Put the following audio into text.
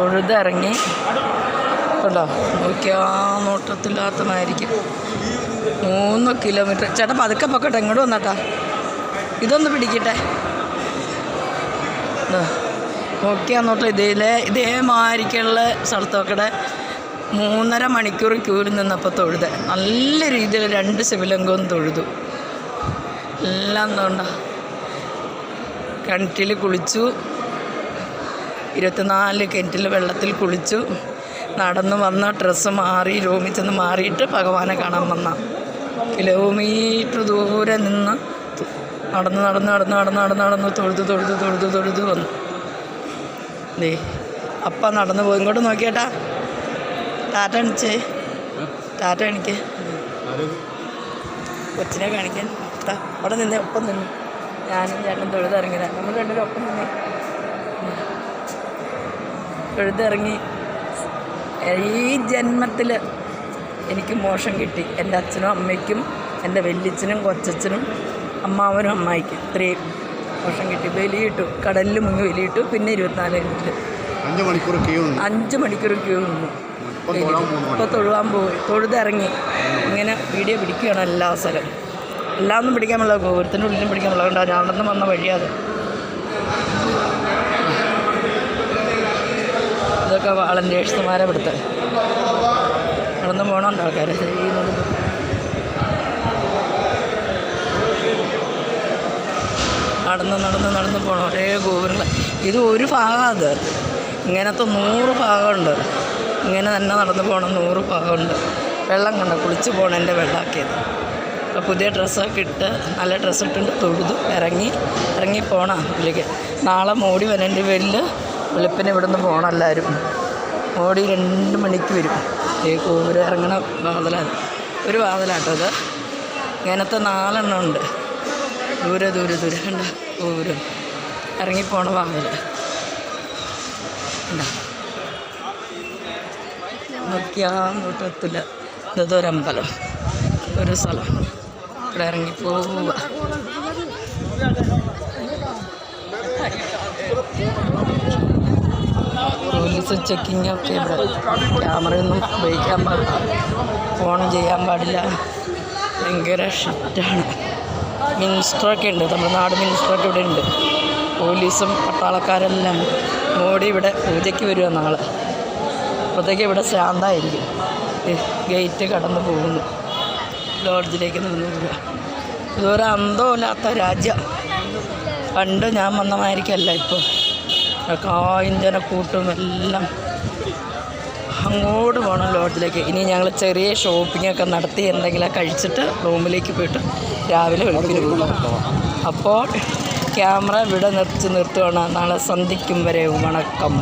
തൊഴുതിറങ്ങി. കണ്ടോ? നോക്കിയാ നോട്ടത്തില്ലാത്ത മാതിരിക്കും മൂന്ന് കിലോമീറ്റർ. ചേട്ടാ പതുക്കെ പൊക്കട്ടെ ഇങ്ങോട്ട് വന്നാട്ടാ. ഇതൊന്ന് പിടിക്കട്ടെ. നോക്കിയാ നോട്ട് ഇതിലെ ഇതേമാതിരിക്കുള്ള സ്ഥലത്തൊക്കെ മൂന്നര മണിക്കൂർ ക്യൂവിൽ നിന്നപ്പോൾ തൊഴുത്. നല്ല രീതിയിൽ രണ്ട് ശിവലിംഗവും തൊഴുതു. എല്ലാം തോണ്ട കിണറ്റിൽ കുളിച്ചു. ഇരുപത്തിനാല് കിണറ്റിൽ വെള്ളത്തിൽ കുളിച്ചു. നടന്നു വന്ന ഡ്രസ്സ് മാറി റൂമിൽ ചെന്ന് മാറിയിട്ട് ഭഗവാനെ കാണാൻ വന്ന. കിലോമീറ്റർ ദൂരെ നിന്ന് നടന്ന് നടന്ന് നടന്ന് നടന്ന് നടന്ന് നടന്ന് തൊഴുതു തൊഴുതു തൊഴുതു തൊഴുതു വന്നു. ദേ അപ്പ നടന്നു പോയി. ഇങ്ങോട്ട് നോക്കിയേട്ടാ. ടാറ്റ അണിച്ചേ ടാറ്റ അണിക്ക് കൊച്ചിനെ കാണിക്കാൻ. അവിടെ നിന്നേ ഒപ്പം നിന്നു. ഞാനും ചേട്ടനും തൊഴുതിറങ്ങിയതാണ് നമ്മൾ രണ്ടുപേരും ഒപ്പം നിന്നേ. തൊഴുതിറങ്ങി ഈ ജന്മത്തിൽ എനിക്ക് മോശം കിട്ടി. എന്റെ അച്ഛനും അമ്മയ്ക്കും എന്റെ വല്യച്ഛനും കൊച്ചച്ഛനും അമ്മാവനും അമ്മായിക്കും. ഇത്രയും മോശം കിട്ടി. വലിയിട്ടു കടലിൽ മുങ്ങി വലിയിട്ടു പിന്നെ ഇരുപത്തിനാല് മിനിറ്റ് അഞ്ച് മണിക്കൂർ ക്യൂ അഞ്ച് മണിക്കൂർ ക്യൂ നിന്നു. ഇപ്പോൾ തൊഴുവാൻ പോയി. തൊഴുതിറങ്ങി. ഇങ്ങനെ വീഡിയോ പിടിക്കുകയാണ് എല്ലാ സ്ഥലം എല്ലാം ഒന്നും പിടിക്കാൻ പറ്റില്ല ഗോപുരത്തിന്റെ ഉള്ളിലും പിടിക്കാൻ പറ്റില്ല കണ്ടോ ഞാൻ നടന്ന് വന്ന വഴിയാത് ഇതൊക്കെ വളണ്ടിയേഴ്സുമാരെ ഇവിടുത്തെ നടന്നു പോകണമുണ്ട് ആൾക്കാർ ചെയ്യുന്നത് നടന്ന് നടന്ന് നടന്ന് പോകണം ഒരേ ഗോപുരങ്ങൾ ഇത് ഒരു ഭാഗമാണ് അത്. ഇങ്ങനത്തെ നൂറ് ഭാഗമുണ്ട്. ഇങ്ങനെ തന്നെ നടന്ന് പോകണം നൂറ് ഭാഗമുണ്ട്. വെള്ളം കണ്ട കുളിച്ച് പോകണതിന്റെ വെള്ളമാക്കിയത് അപ്പോൾ പുതിയ ഡ്രസ്സൊക്കെ ഇട്ട് നല്ല ഡ്രസ്സ് ഇട്ടിട്ട് തൊഴുതു ഇറങ്ങി ഇറങ്ങി പോകണം ഇതിലേക്ക്. നാളെ മോടി വരേണ്ടി പേരിൽ വെളുപ്പിന് ഇവിടെ നിന്ന് പോകണം എല്ലാവരും ഓടി രണ്ട് മണിക്ക് വരും. ഈ കൂര ഇറങ്ങണ വാതിലാണ് ഒരു വാതിലാട്ടോ അത്. ഇങ്ങനത്തെ നാലെണ്ണം ഉണ്ട്. ദൂരെ ദൂരെ ദൂരെ. കണ്ട? കൂര ഇറങ്ങിപ്പോണ വാതിൽ. കണ്ട? നോക്കിയാ നോട്ടത്തില്ല ഇതൊരമ്പലം ഒരു സ്ഥലം. ഇവിടെ ഇറങ്ങിപ്പോവുക പോലീസ് ചെക്കിങ് ഒക്കെ ഇവിടെ. ക്യാമറയൊന്നും ഉപയോഗിക്കാൻ പാടില്ല ഫോൺ ചെയ്യാൻ പാടില്ല. ഭയങ്കര ഷിറ്റാണ് മിനിസ്റ്ററൊക്കെ ഉണ്ട്. തമിഴ്നാട് മിനിസ്റ്ററൊക്കെ ഇവിടെ ഉണ്ട്. പോലീസും പട്ടാളക്കാരെല്ലാം. മോഡി ഇവിടെ പൂജയ്ക്ക് വരിക നാളെ. അപ്പോഴത്തേക്ക് ഇവിടെ ശാന്തായിരിക്കും. ഗേറ്റ് കടന്നു പോകുന്നു. ലോഡ്ജിലേക്ക് നിന്ന് പോവുക. ഇതൊരു അന്തമില്ലാത്ത രാജ്യം. പണ്ട് ഞാൻ വന്ന മാതിരിക്കല്ല ഇപ്പോൾ കായിഞ്ചന കൂട്ടും എല്ലാം അങ്ങോട്ട് പോകണം ലോഡ്ജിലേക്ക്. ഇനി ഞങ്ങൾ ചെറിയ ഷോപ്പിംഗ് ഒക്കെ നടത്തി എന്തെങ്കിലും കഴിച്ചിട്ട് റൂമിലേക്ക് പോയിട്ട് രാവിലെ വെളുപ്പിന് പോകും. അപ്പോൾ ക്യാമറ ഇവിടെ നിർത്തി നിർത്തുകയാണ് നാളെ സന്ധിക്കും വരെ വണക്കം.